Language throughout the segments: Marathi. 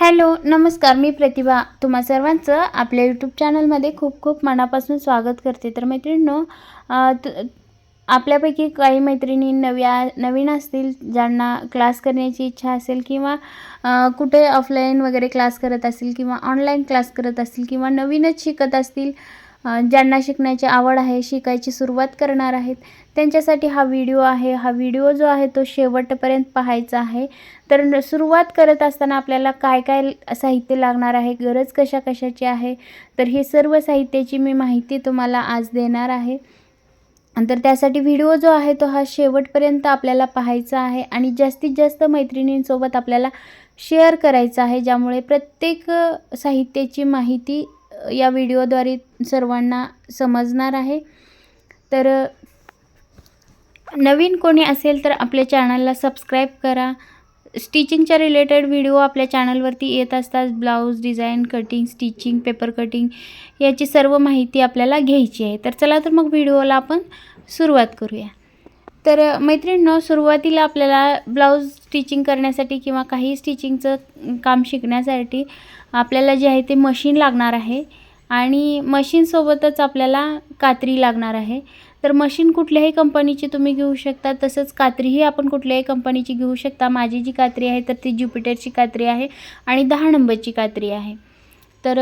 हॅलो नमस्कार मी प्रतिभा. तुम्हा सर्वांचं आपल्या यूट्यूब चॅनलमध्ये खूप खूप मनापासून स्वागत करते. तर मैत्रिणींनो त- आपल्यापैकी काही मैत्रिणी नव्या नवीन असतील ज्यांना क्लास करण्याची इच्छा असेल किंवा कुठे ऑफलाईन वगैरे क्लास करत असतील किंवा ऑनलाईन क्लास करत असतील किंवा नवीनच शिकत असतील ज्यांना शिकण्याची आवड आहे शिकायची सुरुवात करणार आहेत त्यांच्यासाठी हा व्हिडिओ आहे. हा व्हिडिओ जो आहे तो शेवटपर्यंत पाहायचा आहे. तर सुरुवात करत असताना आपल्याला काय काय साहित्य लागणार आहे गरज कशा कशाची आहे तर हे सर्व साहित्याची मी माहिती तुम्हाला आज देणार आहे. तर त्यासाठी व्हिडिओ जो आहे तो हा शेवटपर्यंत आपल्याला पाहायचा आहे आणि जास्तीत जास्त मैत्रिणींसोबत आपल्याला शेअर करायचा आहे ज्यामुळे प्रत्येक साहित्याची माहिती या व्हिडिओद्वारे सर्वांना समजणार आहे. तर नवीन कोणी असेल तर आपल्या चॅनलला सबस्क्राईब करा. स्टिचिंगच्या रिलेटेड व्हिडिओ आपल्या चॅनलवरती येत असतात. Blouse design cutting stitching paper cutting याची सर्व माहिती आपल्याला घ्यायची आहे. तर चला तर मग व्हिडिओला आपण सुरुवात करूया. तर मैत्रिणींनो सुरुवातीला आपल्याला ब्लाऊज स्टिचिंग करण्यासाठी किंवा काही स्टिचिंगचं काम शिकण्यासाठी आपल्याला जे आहे ते मशीन लागणार आहे. आणि मशीनसोबतच आपल्याला कात्री लागणार आहे. तर मशीन कुठल्याही कंपनीची तुम्ही घेऊ शकता तसंच कात्रीही आपण कुठल्याही कंपनीची घेऊ शकता. माझी जी कात्री आहे तर ती ज्युपिटरची कात्री आहे आणि दहा नंबरची कात्री आहे. तर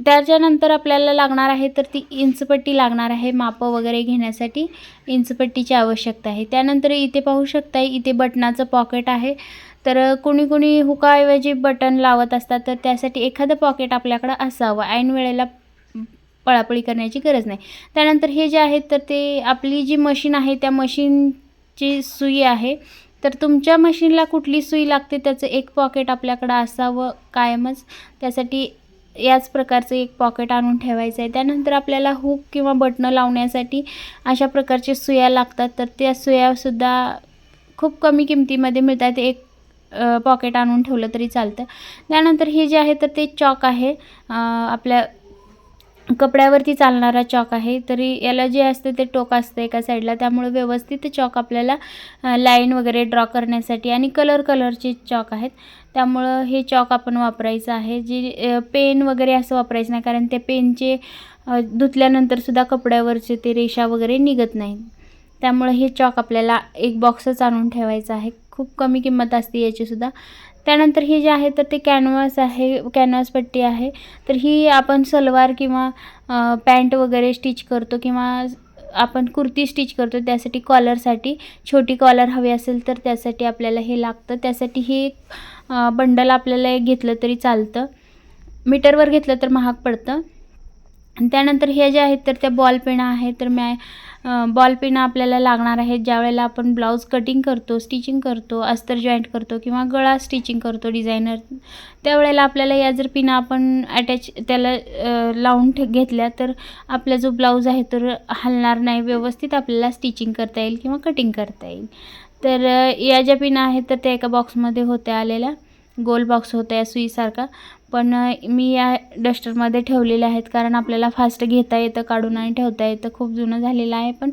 त्याच्यानंतर आपल्याला लागणार आहे तर ती इंचपट्टी लागणार आहे मापं वगैरे घेण्यासाठी इंचपट्टीची आवश्यकता आहे. त्यानंतर इथे पाहू शकता इथे बटनाचं पॉकेट आहे. तर कोणी कोणी हुकाऐवजी बटन लावत असतात तर त्यासाठी एखादं पॉकेट आपल्याकडं असावं. ऐन वेळेला पळापळी करण्याची गरज नाही. त्यानंतर हे जे आहे तर ते आपली जी मशीन आहे त्या मशीनची सुई आहे. तर तुमच्या मशीनला कुठली सुई लागते त्याचं एक पॉकेट आपल्याकडं असावं कायमच. त्यासाठी याच प्रकारचं एक पॉकेट आणून ठेवायचं आहे. त्यानंतर आपल्याला हुक किंवा बटणं लावण्यासाठी अशा प्रकारचे सुया लागतात. तर त्या सुयासुद्धा खूप कमी किमतीमध्ये मिळतात. एक पॉकेट आणून ठेवलं तरी चालतं. त्यानंतर हे जे आहे तर ते चॉक आहे. आपल्या कपड्यावरती चालणारा चॉक आहे. तरी याला जे असतं ते टोक असतं एका साईडला त्यामुळे व्यवस्थित चॉक आपल्याला लाईन वगैरे ड्रॉ करण्यासाठी आणि कलर कलरचे चॉक आहेत. त्यामुळं हे चॉक आपण वापरायचं आहे. जे पेन वगैरे असं वापरायचं नाही. कारण ते पेनचे धुतल्यानंतरसुद्धा कपड्यावरचे ते रेषा वगैरे निघत नाही त्यामुळे हे चॉक आपल्याला एक बॉक्सच आणून ठेवायचं आहे. खूप कमी किंमत असते याचीसुद्धा. त्यानंतर हे जे आहे तर ते कॅनव्हास आहे कॅनव्हास पट्टी आहे. तर ही आपण सलवार किंवा पॅन्ट वगैरे स्टिच करतो किंवा आपण कुर्ती स्टिच करतो त्यासाठी कॉलरसाठी छोटी कॉलर हवी असेल तर त्यासाठी आपल्याला हे लागतं. त्यासाठी हे एक बंडल आपल्याला एक घेतलं तरी चालतं. मीटरवर घेतलं तर महाग पडतं. आणि त्यानंतर हे जे आहेत तर त्या बॉल पेना आहेत. तर मॅ बॉलपेन आपल्याला लागणार आहेत ज्यावेळेला आपण ब्लाऊज कटिंग करतो स्टिचिंग करतो अस्तर जॉईंट करतो किंवा गळा स्टिचिंग करतो डिझायनर त्यावेळेला आपल्याला या जर पिना आपण अटॅच त्याला लावून ठे घेतल्या तर आपला जो ब्लाऊज आहे तर हलणार नाही व्यवस्थित आपल्याला स्टिचिंग करता येईल किंवा कटिंग करता येईल. तर या ज्या पिना आहेत तर त्या एका बॉक्समध्ये होत्या आलेल्या. गोल बॉक्स होता या सुईसारखा. पण मी या डस्टरमध्ये ठेवलेल्या आहेत कारण आपल्याला फास्ट घेता येतं काढून आणि ठेवता येतं. खूप जुनं झालेलं आहे पण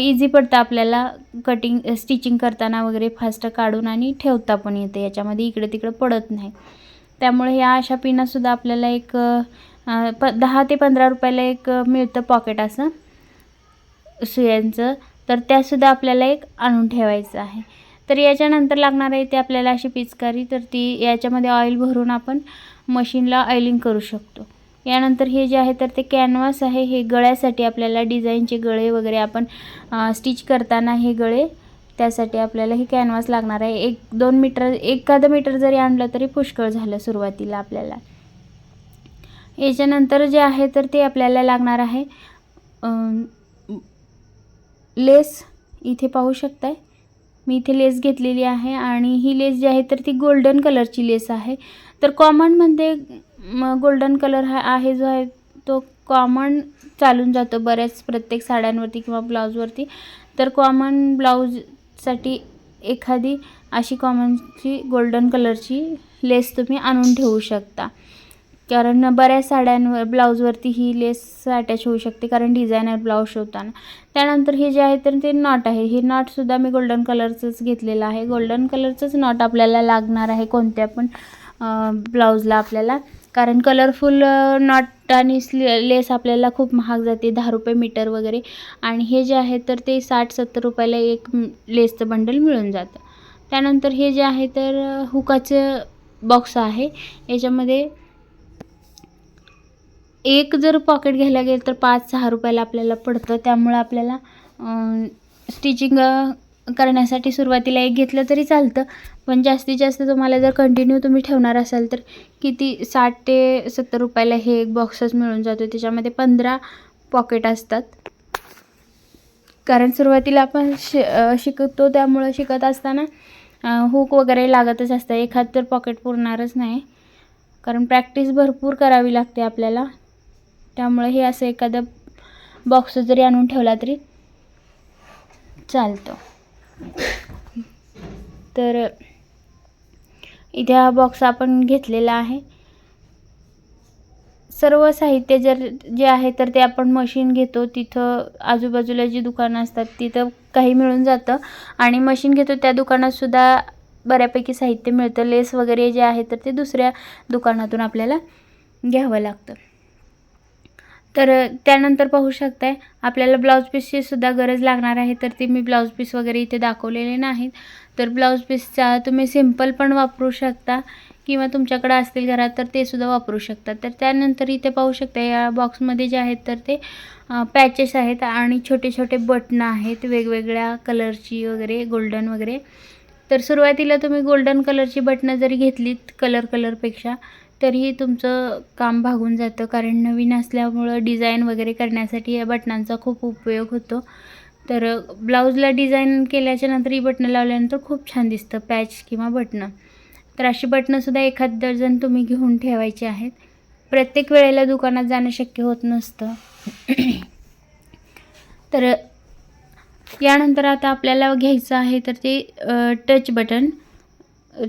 इझी पडतं आपल्याला. कटिंग स्टिचिंग करताना वगैरे फास्ट काढून आणि ठेवता पण येतं. याच्यामध्ये इकडे तिकडे पडत नाही. त्यामुळे या अशा पिनासुद्धा आपल्याला एक प दहा ते पंधरा रुपयाला एक मिळतं पॉकेट असं सुयांचं. तर त्यासुद्धा आपल्याला एक आणून ठेवायचं आहे. तर याच्यानंतर लागणार आहे ते आपल्याला अशी पिचकारी तर ती याच्यामध्ये ऑइल भरून आपण मशीनला ऑइलिंग करू शकतो. यानंतर हे जे आहे तर ते कॅनव्हास आहे. हे गळ्यासाठी आपल्याला डिझाईनचे गळे वगैरे आपण स्टिच करताना हे गळे त्यासाठी आपल्याला हे कॅनव्हास लागणार आहे. एक दोन मीटर एखादं मीटर जरी आणलं तरी पुष्कळ झालं सुरुवातीला आपल्याला. याच्यानंतर जे आहे तर ते आपल्याला लागणार आहे लेस. इथे पाहू शकताय? मी इथे लेस घेतलेली आहे आणि ही लेस जी आहे तर ती गोल्डन कलरची लेस आहे. तर कॉमनमध्ये गोल्डन कलर हा आहे जो आहे तो कॉमन चालून जातो बऱ्याच प्रत्येक साड्यांवरती किंवा ब्लाऊजवरती तर कॉमन ब्लाऊजसाठी एखादी अशी कॉमनची गोल्डन कलरची लेस तुम्ही आणून ठेवू शकता. कारण बऱ्याच साड्यांवर ब्लाऊजवरती ही लेस अटॅच होऊ शकते कारण डिझायनर ब्लाऊज शिवताना त्यानंतर हे जे आहे तर ते नॉट आहे. हे नॉटसुद्धा मी गोल्डन कलरचंच घेतलेलं आहे. गोल्डन कलरचंच नॉट आपल्याला लागणार आहे कोणत्या पण ब्लाऊजला आपल्याला. कारण कलरफुल नॉट आणि स्ली लेस आपल्याला खूप महाग जाते दहा रुपये मीटर वगैरे. आणि हे जे आहे तर ते साठ सत्तर रुपयाला एक लेसचं बंडल मिळून जातं. त्यानंतर हे जे आहे तर हुकाचं बॉक्स आहे. याच्यामध्ये एक जर पॉकेट घ्यायला गेलं तर पाच सहा रुपयाला आपल्याला पडतं. त्यामुळं आपल्याला स्टिचिंग करण्यासाठी सुरुवातीला एक घेतलं तरी चालतं. पण जास्तीत जास्त तुम्हाला जर कंटिन्यू तुम्ही ठेवणार असाल तर किती साठ ते सत्तर रुपयाला हे एक बॉक्सच मिळून जातो. त्याच्यामध्ये पंधरा पॉकेट असतात. कारण सुरुवातीला आपण शि शिकतो त्यामुळं शिकत असताना हुक वगैरे लागतच असतं. एखाद तर पॉकेट पुरणारच नाही. कारण प्रॅक्टिस भरपूर करावी लागते आपल्याला. त्यामुळे हे असं एखादं बॉक्स जरी आणून ठेवला तरी चालतं. तर इथे हा बॉक्स आपण घेतलेला आहे. सर्व साहित्य जर जे आहे तर ते आपण मशीन घेतो. तिथं आजूबाजूला जी दुकानं असतात तिथं काही मिळून जातं. आणि मशीन घेतो त्या दुकानातसुद्धा बऱ्यापैकी साहित्य मिळतं. लेस वगैरे जे आहे तर ते दुसऱ्या दुकानातून आपल्याला घ्यावं लागतं. तर त्यानंतर पाहू शकताय आपल्याला ब्लाऊज पीसची सुद्धा गरज लागणार आहे. तर ते मी ब्लाऊज पीस वगैरे इथे दाखवलेले नाहीत. तर ब्लाऊज पीसचा तुम्ही सिंपल पण वापरू शकता किंवा तुमच्याकडे असतील घरात तर ते सुद्धा वापरू शकता. तर त्यानंतर इथे पाहू शकता या बॉक्समध्ये जे आहेत तर ते पॅचेस आहेत आणि छोटे छोटे बटणं आहेत वेगवेगळ्या कलरची वगैरे गोल्डन वगैरे. तर सुरुवातीला तुम्ही गोल्डन कलरची बटणं जरी घेतलीत कलर कलरपेक्षा तरीही तुमचं काम भागून जातं. कारण नवीन असल्यामुळं डिझाईन वगैरे करण्यासाठी या बटनांचा खूप उपयोग होतो. तर ब्लाऊजला डिझाईन केल्याच्यानंतर ही बटणं लावल्यानंतर खूप छान दिसतं पॅच किंवा बटणं. तर अशी बटणंसुद्धा एखाद डझन तुम्ही घेऊन ठेवायची आहेत. प्रत्येक वेळेला दुकानात जाणं शक्य होत नसतं. तर यानंतर आता आपल्याला घ्यायचं आहे तर ते टच बटन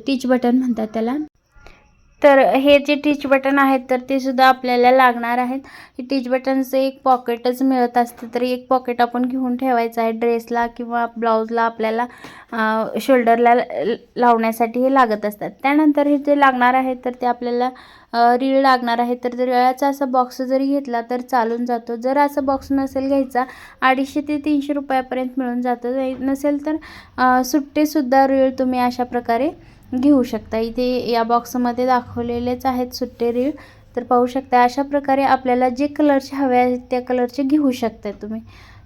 टीच बटन म्हणतात त्याला. तर हे जे टीच बटन आहेत तर ते सुद्धा आपल्याला लागणार आहेत. हे टीच बटनचं एक पॉकेटच मिळत असतं तर एक पॉकेट आपण घेऊन ठेवायचं आहे. ड्रेसला किंवा ब्लाऊजला आपल्याला शोल्डरला लावण्यासाठी हे लागत असतात. त्यानंतर हे जे लागणार आहे तर ते आपल्याला रीळ लागणार आहे. तर रिळाचा असा बॉक्स जरी घेतला तर चालून जातो. जर असा बॉक्स नसेल घ्यायचा अडीचशे ते तीनशे रुपयापर्यंत मिळून जातं. नसेल तर सुट्टेसुद्धा रीळ तुम्ही अशा प्रकारे घेऊ शकता. इथे या बॉक्समध्ये दाखवलेलेच आहेत सुट्टे रीळ तर पाहू शकता अशा प्रकारे आपल्याला जे कलरचे हवे आहेत त्या कलरचे घेऊ शकता तुम्ही.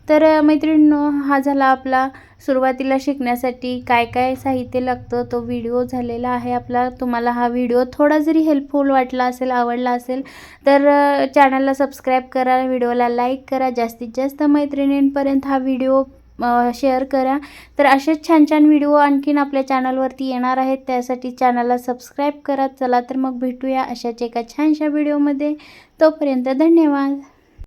तर मैत्रिणींनो हा झाला आपला सुरुवातीला शिकण्यासाठी काय काय साहित्य लागतं तो व्हिडिओ झालेला आहे आपला. तुम्हाला हा व्हिडिओ थोडा जरी हेल्पफुल वाटला असेल आवडला असेल तर चॅनलला सबस्क्राईब करा व्हिडिओला लाईक करा. जास्तीत जास्त मैत्रिणींपर्यंत हा व्हिडिओ शेअर करा. तर असेच छान छान व्हिडिओ आणखीन आपल्या चॅनलवरती येणार आहेत. त्यासाठी चॅनलला सबस्क्राईब करा. चला तर मग भेटूया अशाच एका छानशा व्हिडिओमध्ये तोपर्यंत धन्यवाद.